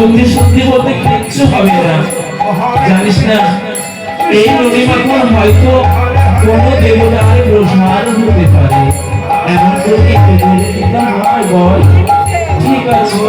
বুদ্ধি সত্যি বলতে কিচ্ছু হবে না। জানিস না, এই নদী মাখন হয়তো কোনো দেবতার প্রসার হতে পারে। এমন বল। ঠিক আছে।